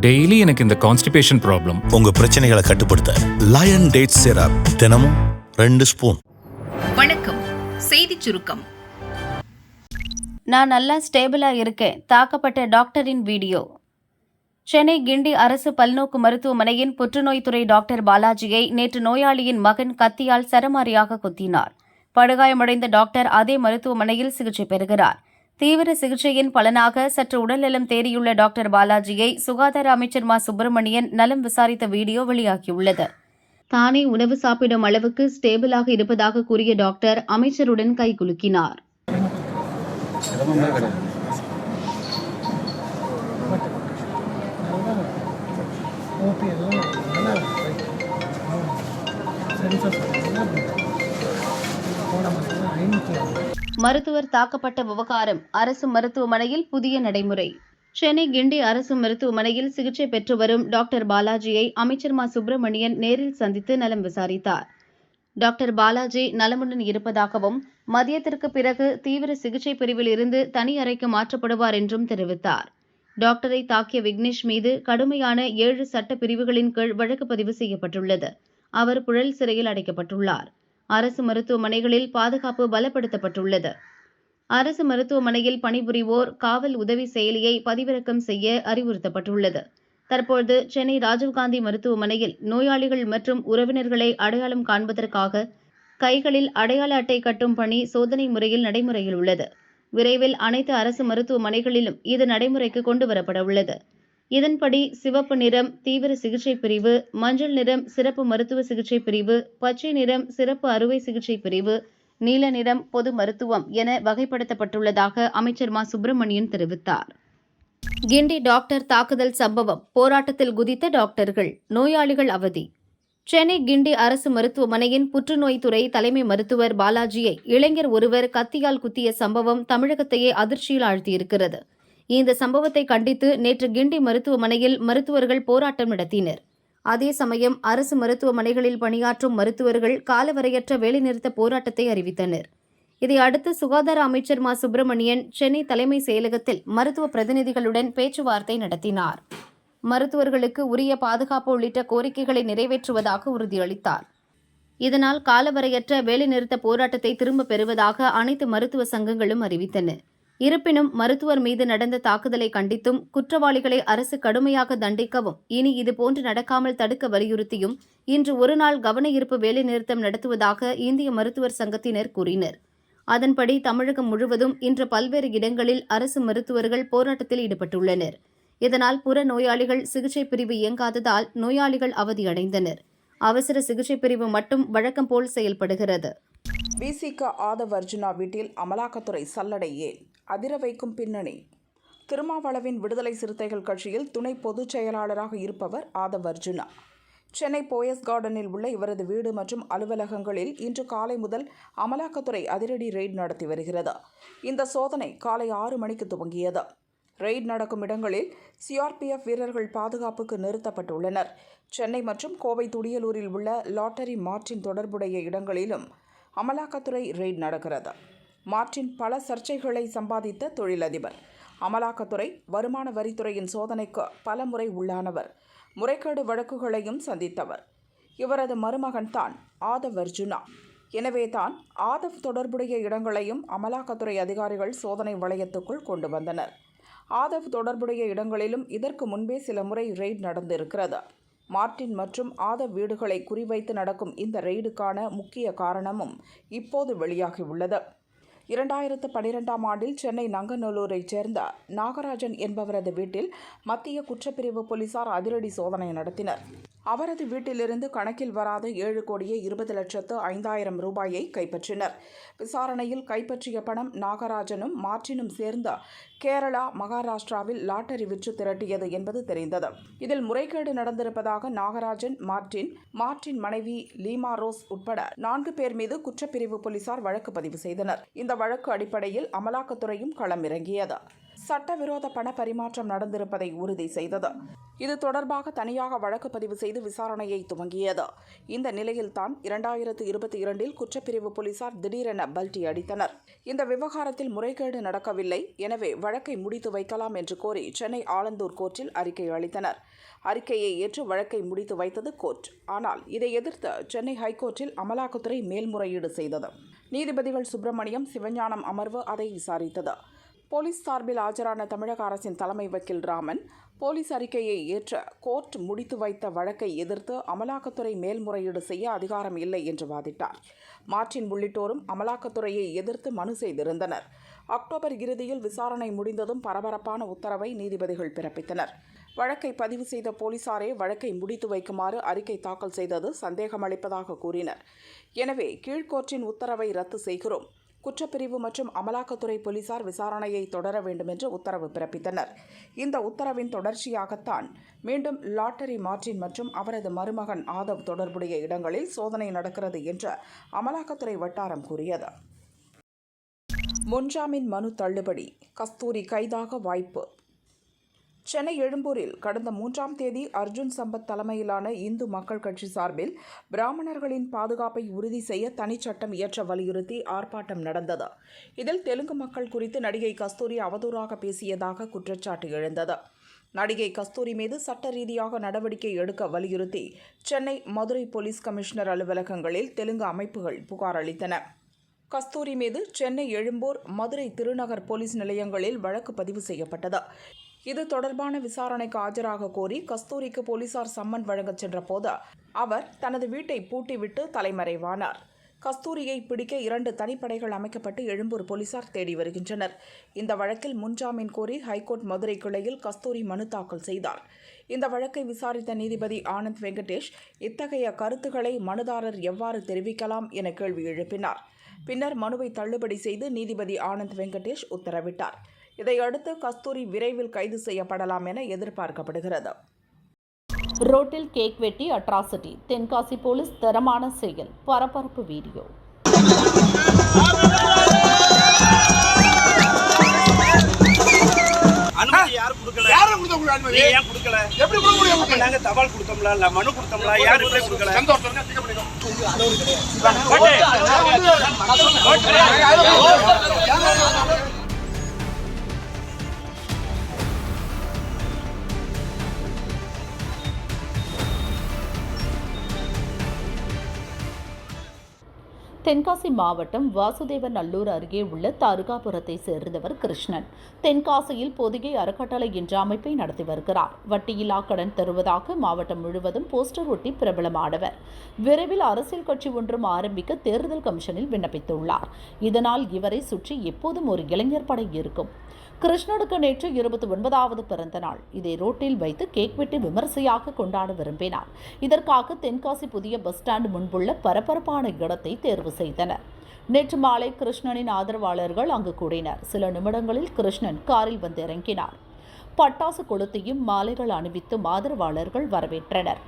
Daily எனக்கு இந்த constipation problem உங்க பிரச்சனைகளை கட்டுப்படுத்த லயன் டேட் சிரப் தினமும் ரெண்டு ஸ்பூன் வணக்கம். செய்திச் சுருக்கம். நான் நல்லா ஸ்டேபிளா இருக்கேன். தாக்கப்பட்ட டாக்டரின் வீடியோ. சென்னை கிண்டி அரசு பல்நோக்கு மருத்துவமனையின் புற்றுநோய் துறை டாக்டர் பாலாஜியை நேற்று நோயாளியின் மகன் கத்தியால் சரமாரியாக குத்தினார். படுகாயமடைந்த டாக்டர் அதே மருத்துவமனையில் சிகிச்சை பெறுகிறார். தீவிர சிகிச்சையின் பலனாக சற்று உடல்நலம் தேறியுள்ள டாக்டர் பாலாஜியை சுகாதார அமைச்சர் மா. சுப்பிரமணியன் நலம் விசாரித்த வீடியோ வெளியாகியுள்ளது. தானே உணவு சாப்பிடும் அளவுக்கு ஸ்டேபிளாக இருப்பதாக கூறிய டாக்டர் அமைச்சருடன் கைகுலுக்கினார் சரி சார் மருத்துவர் தாக்கப்பட்ட விவகாரம் அரசு மருத்துவமனையில் புதிய நடைமுறை. சென்னை கிண்டி அரசு மருத்துவமனையில் சிகிச்சை பெற்று வரும் டாக்டர் பாலாஜியை அமைச்சர் மா. சுப்பிரமணியன் நேரில் சந்தித்து நலம் விசாரித்தார். டாக்டர் பாலாஜி நலமுடன் இருப்பதாகவும் மதியத்திற்கு பிறகு தீவிர சிகிச்சை பிரிவில் இருந்து தனி அறைக்கு மாற்றப்படுவார் என்றும் தெரிவித்தார். டாக்டரை தாக்கிய விக்னேஷ் மீது கடுமையான ஏழு சட்ட பிரிவுகளின் கீழ் வழக்கு பதிவு செய்யப்பட்டுள்ளது. அவர் புழல் சிறையில் அடைக்கப்பட்டுள்ளார். அரசு மருத்துவமனைகளில் பாதுகாப்பு பலப்படுத்தப்பட்டுள்ளது. அரசு மருத்துவமனையில் பணிபுரிவோர் காவல் உதவி செயலியை பதிவிறக்கம் செய்ய அறிவுறுத்தப்பட்டுள்ளது. தற்போது சென்னை ராஜீவ்காந்தி மருத்துவமனையில் நோயாளிகள் மற்றும் உறவினர்களை அடையாளம் காண்பதற்காக கைகளில் அடையாள அட்டை கட்டும் பணி சோதனை முறையில் நடைமுறையில் உள்ளது. விரைவில் அனைத்து அரசு மருத்துவமனைகளிலும் இது நடைமுறைக்கு கொண்டு வரப்பட உள்ளது. இதன்படி சிவப்பு நிறம் தீவிர சிகிச்சை பிரிவு மஞ்சள் நிறம் சிறப்பு மருத்துவ சிகிச்சை பிரிவு பச்சை நிறம் சிறப்பு அறுவை சிகிச்சை பிரிவு நீல நிறம் பொது மருத்துவம் என வகைப்படுத்தப்பட்டுள்ளதாக அமைச்சர் மா. சுப்பிரமணியன் தெரிவித்தார். கிண்டி டாக்டர் தாக்குதல் சம்பவம் போராட்டத்தில் குதித்த டாக்டர்கள் நோயாளிகள் அவதி. சென்னை கிண்டி அரசு மருத்துவமனையின் புற்றுநோய் துறை தலைமை மருத்துவர் பாலாஜியை இளைஞர் ஒருவர் கத்தியால் குத்திய சம்பவம் தமிழகத்தையே அதிர்ச்சியில் ஆழ்த்தியிருக்கிறது. இந்த சம்பவத்தை கண்டித்து நேற்று கிண்டி மருத்துவமனையில் மருத்துவர்கள் போராட்டம் நடத்தினர். அதே சமயம் அரசு மருத்துவமனைகளில் பணியாற்றும் மருத்துவர்கள் காலவரையற்ற வேலைநிறுத்த போராட்டத்தை அறிவித்தனர். இதையடுத்து சுகாதார அமைச்சர் மா. சுப்பிரமணியன் சென்னை தலைமை செயலகத்தில் மருத்துவ பிரதிநிதிகளுடன் பேச்சுவார்த்தை நடத்தினார். மருத்துவர்களுக்கு உரிய பாதுகாப்பு உள்ளிட்ட கோரிக்கைகளை நிறைவேற்றுவதாக உறுதியளித்தார். இதனால் காலவரையற்ற வேலைநிறுத்த போராட்டத்தை திரும்பப் பெறுவதாக அனைத்து மருத்துவ சங்கங்களும் அறிவித்தன. இருப்பினும் மருத்துவர் மீது நடந்த தாக்குதலை கண்டித்தும் குற்றவாளிகளை அரசு கடுமையாக தண்டிக்கவும் இனி இதுபோன்று நடக்காமல் தடுக்க வலியுறுத்தியும் இன்று ஒருநாள் கவன ஈர்ப்பு வேலைநிறுத்தம் நடத்துவதாக இந்திய மருத்துவர் சங்கத்தினர் கூறினர். அதன்படி தமிழகம் முழுவதும் இன்று பல்வேறு இடங்களில் அரசு மருத்துவர்கள் போராட்டத்தில் ஈடுபட்டுள்ளனர். இதனால் புற நோயாளிகள் சிகிச்சை பிரிவு இயங்காததால் நோயாளிகள் அவதியடைந்தனர். அவசர சிகிச்சை பிரிவு மட்டும் வழக்கம் போல் செயல்படுகிறது விசிக ஆதவர்ஜுனா வீட்டில் அமலாக்கத்துறை சல்லடை ஏன்? அதிர வைக்கும் பின்னணி. திருமாவளவின் விடுதலை சிறுத்தைகள் கட்சியில் துணை பொதுச் செயலாளராக இருப்பவர் ஆதவ் அர்ஜுனா சென்னை போயஸ் கார்டனில் உள்ள இவரது வீடு மற்றும் அலுவலகங்களில் இன்று காலை முதல் அமலாக்கத்துறை அதிரடி ரெய்ட் நடத்தி வருகிறது. இந்த சோதனை காலை ஆறு மணிக்கு துவங்கியது. ரெய்ட் நடக்கும் இடங்களில் சிஆர்பிஎஃப் வீரர்கள் பாதுகாப்புக்கு நிறுத்தப்பட்டுள்ளனர். சென்னை மற்றும் கோவை துடியலூரில் உள்ள லாட்டரி மார்ட்டின் தொடர்புடைய இடங்களிலும் அமலாக்கத்துறை ரெய்ட் நடக்கிறது. மார்ட்டின் பல சர்ச்சைகளை சம்பாதித்த தொழிலதிபர். அமலாக்கத்துறை வருமான வரித்துறையின் சோதனைக்கு பல முறை உள்ளானவர். முறைகேடு வழக்குகளையும் சந்தித்தவர். இவரது மருமகன் தான் ஆதவ் அர்ஜுனா. எனவே தான் ஆதவ் தொடர்புடைய இடங்களையும் அமலாக்கத்துறை அதிகாரிகள் சோதனை வளையத்துக்குள் கொண்டு வந்தனர். ஆதவ் தொடர்புடைய இடங்களிலும் இதற்கு முன்பே சில முறை ரெய்ட் நடந்திருக்கிறது. மார்ட்டின் மற்றும் ஆதவ் வீடுகளை குறிவைத்து நடக்கும் இந்த ரெய்டுக்கான முக்கிய காரணமும் இப்போது வெளியாகியுள்ளது. இரண்டாயிரத்து பனிரெண்டாம் ஆண்டில் சென்னை நங்கநல்லூரைச் சேர்ந்த நாகராஜன் என்பவரது வீட்டில் மத்திய குற்றப்பிரிவு போலீசார் அதிரடி சோதனை நடத்தினர். அவரது வீட்டிலிருந்து கணக்கில் வராத ஏழு கோடியே இருபது லட்சத்து ஐந்தாயிரம் ரூபாயை கைப்பற்றினர். விசாரணையில் கைப்பற்றிய பணம் நாகராஜனும் மார்ட்டினும் சேர்ந்த கேரளா மகாராஷ்டிராவில் லாட்டரி விற்று திரட்டியது என்பது தெரிந்தது. இதில் முறைகேடு நடந்திருப்பதாக நாகராஜன் மார்ட்டின் மார்ட்டின் மனைவி லீமா ரோஸ் உட்பட நான்கு பேர் மீது குற்றப்பிரிவு போலீசார் வழக்கு பதிவு செய்தனர். இந்த வழக்கு அடிப்படையில் அமலாக்கத்துறையும் களமிறங்கியது. சட்டவிரோத பண பரிமாற்றம் நடந்திருப்பதை உறுதி செய்தது. இது தொடர்பாக தனியாக வழக்கு பதிவு செய்து விசாரணையை துவங்கியது. இந்த நிலையில்தான் இரண்டாயிரத்து இருபத்தி இரண்டில் குற்றப்பிரிவு போலீசார் திடீரென பல்டி அடித்தனர். இந்த விவகாரத்தில் முறைகேடு நடக்கவில்லை. எனவே வழக்கை முடித்து வைக்கலாம் என்று கோரி சென்னை ஆலந்தூர் கோர்ட்டில் அறிக்கை அளித்தனர். அறிக்கையை ஏற்று வழக்கை முடித்து வைத்தது கோர்ட். ஆனால் இதை எதிர்த்து சென்னை ஹைகோர்ட்டில் அமலாக்கத்துறை மேல்முறையீடு செய்தது. நீதிபதிகள் சுப்பிரமணியம் சிவஞானம் அமர்வு அதை விசாரித்தது. போலீஸ் சார்பில் ஆஜரான தமிழக அரசின் தலைமை வக்கீல் ராமன் போலீஸ் அறிக்கையை ஏற்ற கோர்ட் முடித்து வைத்த வழக்கை எதிர்த்து அமலாக்கத்துறை மேல்முறையீடு செய்ய அதிகாரம் இல்லை என்று வாதிட்டார். மார்டின் உள்ளிட்டோரும் அமலாக்கத்துறையை எதிர்த்து மனு செய்திருந்தனர். அக்டோபர் இறுதியில் விசாரணை முடிந்ததும் பரபரப்பான உத்தரவை நீதிபதிகள் பிறப்பித்தனர். வழக்கை பதிவு செய்த போலீசாரே வழக்கை முடித்து வைக்குமாறு அறிக்கை தாக்கல் செய்தது சந்தேகமளிப்பதாக கூறினர். எனவே கீழ்கோர்ட்டின் உத்தரவை ரத்து செய்கிறோம். குற்றப்பிரிவு மற்றும் அமலாக்கத்துறை போலீசார் விசாரணையை தொடர வேண்டும் என்று உத்தரவு பிறப்பித்தனர். இந்த உத்தரவின் தொடர்ச்சியாகத்தான் மீண்டும் லாட்டரி மார்டின் மற்றும் அவரது மருமகன் ஆதவ் தொடர்புடைய இடங்களில் சோதனை நடக்கிறது என்று அமலாக்கத்துறை வட்டாரம் கூறியது. முன்ஜாமீன் மனு தள்ளுபடி. கஸ்தூரி கைதாக வாய்ப்பு. சென்னை எழும்பூரில் கடந்த மூன்றாம் தேதி அர்ஜுன் சம்பத் தலைமையிலான இந்து மக்கள் கட்சி சார்பில் பிராமணர்களின் பாதுகாப்பை உறுதி செய்ய தனிச்சட்டம் இயற்ற வலியுறுத்தி ஆர்ப்பாட்டம் நடந்தது. இதில் தெலுங்கு மக்கள் குறித்து நடிகை கஸ்தூரி அவதூறாக பேசியதாக குற்றச்சாட்டு எழுந்தது. நடிகை கஸ்தூரி மீது சட்ட ரீதியாக நடவடிக்கை எடுக்க வலியுறுத்தி சென்னை மதுரை போலீஸ் கமிஷனர் அலுவலகங்களில் தெலுங்கு அமைப்புகள் புகார் அளித்தன. கஸ்தூரி மீது சென்னை எழும்பூர் மதுரை திருநகர் போலீஸ் நிலையங்களில் வழக்கு பதிவு செய்யப்பட்டது. இது தொடர்பான விசாரணைக்கு ஆஜராக கோரி கஸ்தூரிக்கு போலீசார் சம்மன் வழங்கச் சென்றபோது அவர் தனது வீட்டை பூட்டிவிட்டு தலைமறைவானார். கஸ்தூரியை பிடிக்க இரண்டு தனிப்படைகள் அமைக்கப்பட்டு எழும்பூர் போலீசார் தேடி வருகின்றனர். இந்த வழக்கில் முன்ஜாமீன் கோரி ஹைகோர்ட் மதுரை கிளையில் கஸ்தூரி மனு தாக்கல் செய்தார். இந்த வழக்கை விசாரித்த நீதிபதி ஆனந்த் வெங்கடேஷ் இத்தகைய கருத்துக்களை மனுதாரர் எவ்வாறு தெரிவிக்கலாம் என கேள்வி எழுப்பினார். பின்னர் மனுவை தள்ளுபடி செய்து நீதிபதி ஆனந்த் வெங்கடேஷ் உத்தரவிட்டார். இதையடுத்து கஸ்தூரி விரைவில் கைது செய்யப்படலாம் என எதிர்பார்க்கப்படுகிறது ரோட்டில் கேக் வெட்டி அட்ராசிட்டி தென்காசி போலீஸ் தரமான செயல் பரபரப்பு வீடியோ அனுமதி யாரு கொடுக்கல யாரு கொடுத்த உங்களுக்கு அனுமதி நீ ஏன் கொடுக்கல எப்படி கொடுக்க முடியும் அப்ப நாங்க தபால் கொடுத்தோம்ல இல்ல மனு கொடுத்தோம்ல யாரு ரிப்ளை கொடுக்கல சந்தோஷம் தென்காசி மாவட்டம் வாசுதேவ நல்லூர் அருகே உள்ள தருகாபுரத்தை சேர்ந்தவர் கிருஷ்ணன். தென்காசியில் பொதிகை அறக்கட்டளை என்ற அமைப்பை நடத்தி வருகிறார். வட்டியில்லா கடன் தருவதாக மாவட்டம் முழுவதும் போஸ்டர் ஒட்டி பிரபலமானவர். விரைவில் அரசியல் கட்சி ஒன்றும் ஆரம்பிக்க தேர்தல் கமிஷனில் விண்ணப்பித்துள்ளார். இதனால் இவரை சுற்றி எப்போதும் ஒரு இளைஞர் படை இருக்கும். கிருஷ்ணனுக்கு நேற்று இருபத்தி ஒன்பதாவது பிறந்த நாள் இதை ரோட்டில் வைத்து கேக் வெட்டி விமரிசையாக கொண்டாட விரும்பினார். இதற்காக தென்காசி புதிய பஸ் ஸ்டாண்ட் முன்புள்ள பரபரப்பான இடத்தை தேர்வு செய்தனர். நேற்று மாலை கிருஷ்ணனின் ஆதரவாளர்கள் அங்கு கூடினர். சில நிமிடங்களில் கிருஷ்ணன் காரில் வந்து இறங்கினார். பட்டாசு கொளுத்தியும் மாலைகள் அணிவித்து ஆதரவாளர்கள் வரவேற்றனர்.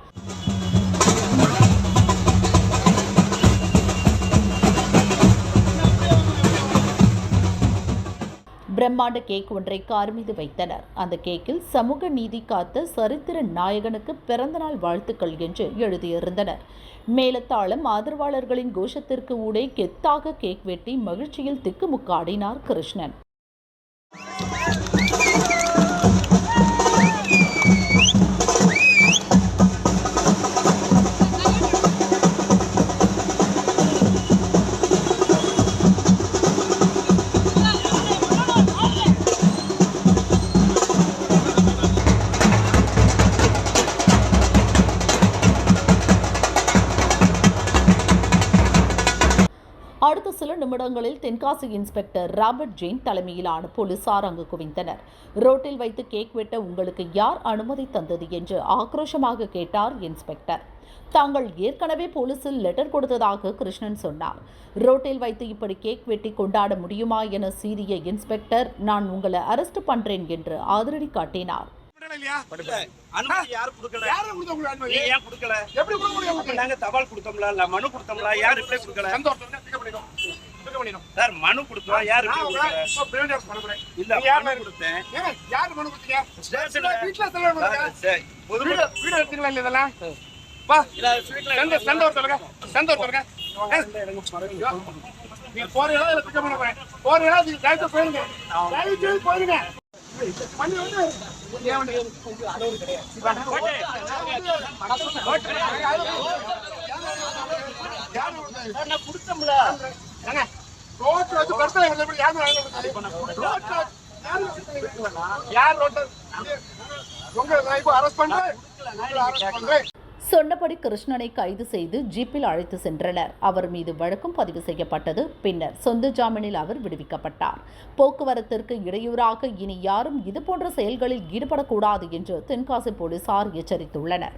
பிரம்மாண்ட கேக் ஒன்றை கார் மீது வைத்தனர். அந்த கேக்கில் சமூக நீதி காத்த சரித்திர நாயகனுக்கு பிறந்தநாள் வாழ்த்துக்கள் என்று எழுதியிருந்தனர். மேலத்தாளம் ஆதரவாளர்களின் கோஷத்திற்கு ஊடே கெத்தாக கேக் வெட்டி மகிழ்ச்சியில் திக்குமுக்காடினார் கிருஷ்ணன். நிமிடங்களில் தென்காசி இன்ஸ்பெக்டர் ராபர்ட் ஜெயின் தலைமையிலான போலீசார் அங்கு குவிந்தனர். ரோட்டில் வைத்து கேக் வெட்ட உங்களுக்கு யார் அனுமதி தந்தது என்று ஆக்ரோஷமாக கேட்டார் இன்ஸ்பெக்டர். தாங்கள் ஏற்கனவே போலீசில் லெட்டர் கொடுத்ததாக கிருஷ்ணன் சொன்னார். ரோட்டில் வைத்து இப்படி கேக் வெட்டி கொண்டாட முடியுமா என சீறிய இன்ஸ்பெக்டர் நான் உங்களை அரெஸ்ட் பண்றேன் என்று ஆதரடி காட்டினார். பண்ணல இல்லையா? அனுமதி யாரு கொடுக்கல? யாரு கொடுத்த உங்களுக்கு அனுமதி? நீ ஏன் கொடுக்கல? எப்படி கொடுக்க முடியும் அப்ப நாங்க தபால் கொடுத்தோம்ல மனு கொடுத்தோம்ல யாரு ரிப்ளை கொடுக்கல? சார் மனு கொடுத்தோம் யார். இல்ல யார் மனு கொடுத்தேன். யார் மனு கொடுத்தீங்க? வீட்டுல வீடு வீடு எடுத்துக்கலாம் இல்ல இதெல்லாம்? வா. சந்த சந்த ஒரு சொல்லுங்க. சந்த ஒரு சொல்லுங்க நீங்க போறீங்களா இல்ல பிக்கப் பண்ண போறேன்? போறீங்களா? நீங்க போயிருங்க. தயவு செய்து போயிருங்க. பண்ணி வந்து கொடுத்தோம்ல ஏங்க, ரோட்ல வந்து ரோட்ல யார் ரோட்ல உங்க அரெஸ்ட் பண்றேன். அரெஸ்ட் பண்றேன். சொன்னபடி கிருஷ்ணனை கைது செய்து ஜீப்பில் அழைத்து சென்றனர். அவர் மீது வழக்கும் பதிவு செய்யப்பட்டது. பின்னர் சொந்த ஜாமீனில் அவர் விடுவிக்கப்பட்டார். போக்குவரத்திற்கு இடையூறாக இனி யாரும் இதுபோன்ற செயல்களில் ஈடுபடக்கூடாது என்று தென்காசி போலீசார் எச்சரித்துள்ளனர்.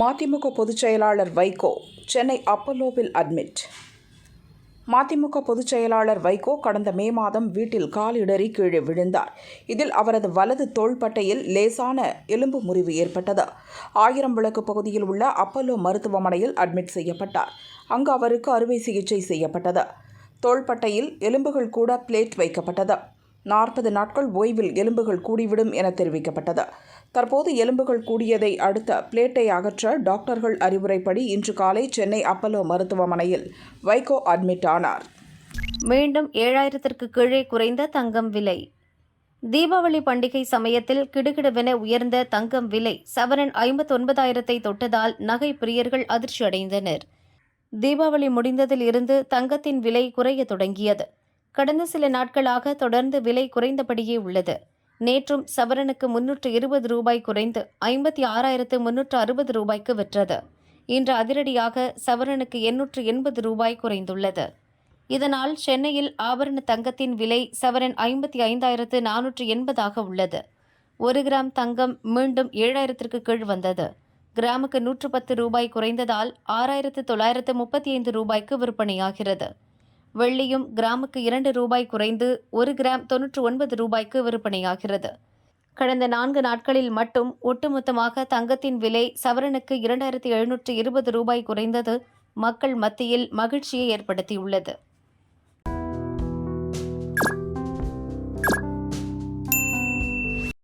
மதிமுக பொதுச் செயலாளர் வைகோ சென்னை அப்பல்லோவில் அட்மிட் மதிமுக பொதுச் செயலாளர் வைகோ கடந்த மே மாதம் வீட்டில் காலிடறி கீழே விழுந்தார். இதில் அவரது வலது தோள்பட்டையில் லேசான எலும்பு முறிவு ஏற்பட்டது. ஆயிரம் விளக்கு பகுதியில் உள்ள அப்பல்லோ மருத்துவமனையில் அட்மிட் செய்யப்பட்டார். அங்கு அவருக்கு அறுவை சிகிச்சை செய்யப்பட்டது. தோள்பட்டையில் எலும்புகள் கூட பிளேட் வைக்கப்பட்டது. நாற்பது நாட்கள் ஓய்வில் எலும்புகள் கூடிவிடும் என தெரிவிக்கப்பட்டது. தற்போது எலும்புகள் கூடியதை அடுத்த பிளேட்டை அகற்ற டாக்டர்கள் அறிவுரைப்படி இன்று காலை சென்னை அப்பல்லோ மருத்துவமனையில் வைகோ அட்மிட் ஆனார். மீண்டும் ஏழாயிரத்திற்கு கீழே குறைந்த தங்கம் விலை. தீபாவளி பண்டிகை சமயத்தில் கிடுகிடுவென உயர்ந்த தங்கம் விலை சவரன் ஐம்பத்தொன்பதாயிரத்தை தொட்டதால் நகை பிரியர்கள் அதிர்ச்சி அடைந்தனர் தீபாவளி முடிந்ததில் இருந்து தங்கத்தின் விலை குறைய தொடங்கியது. கடந்த சில நாட்களாக தொடர்ந்து விலை குறைந்தபடியே உள்ளது. நேற்றும் சவரனுக்கு முன்னூற்று இருபது ரூபாய் குறைந்து ஐம்பத்தி ஆறாயிரத்து முன்னூற்று அறுபது ரூபாய்க்கு விற்றது. இன்று அதிரடியாக சவரனுக்கு எண்ணூற்று எண்பது ரூபாய் குறைந்துள்ளது. இதனால் சென்னையில் ஆபரண தங்கத்தின் விலை சவரன் ஐம்பத்தி ஐந்தாயிரத்து நானூற்று எண்பதாக உள்ளது. ஒரு கிராம் தங்கம் மீண்டும் ஏழாயிரத்திற்கு கீழ் வந்தது. கிராமுக்கு நூற்று பத்து ரூபாய் குறைந்ததால் ஆறாயிரத்து தொள்ளாயிரத்து முப்பத்தி ஐந்து ரூபாய்க்கு விற்பனையாகிறது. வெள்ளியும் கிராமுக்கு இரண்டு ரூபாய் குறைந்து ஒரு கிராம் தொன்னூற்று ஒன்பது ரூபாய்க்கு விற்பனையாகிறது. கடந்த நான்கு நாட்களில் மட்டும் ஒட்டுமொத்தமாக தங்கத்தின் விலை சவரனுக்கு இரண்டாயிரத்தி எழுநூற்று இருபது ரூபாய் குறைந்தது. மக்கள் மத்தியில் மகிழ்ச்சியை ஏற்படுத்தியுள்ளது.